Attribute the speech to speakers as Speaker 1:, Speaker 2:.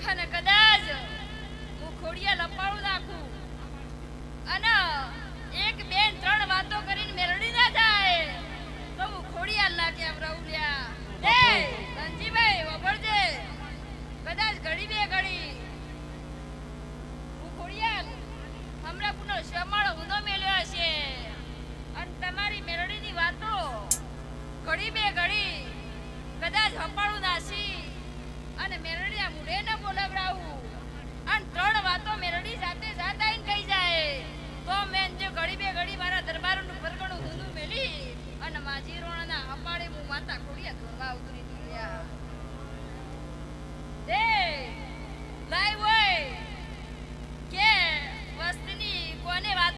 Speaker 1: 花子だ ಈ ロナ ನ ಅಪಾರಿ ಮೂ ಮಾತಾ ಕೋರಿಯಾ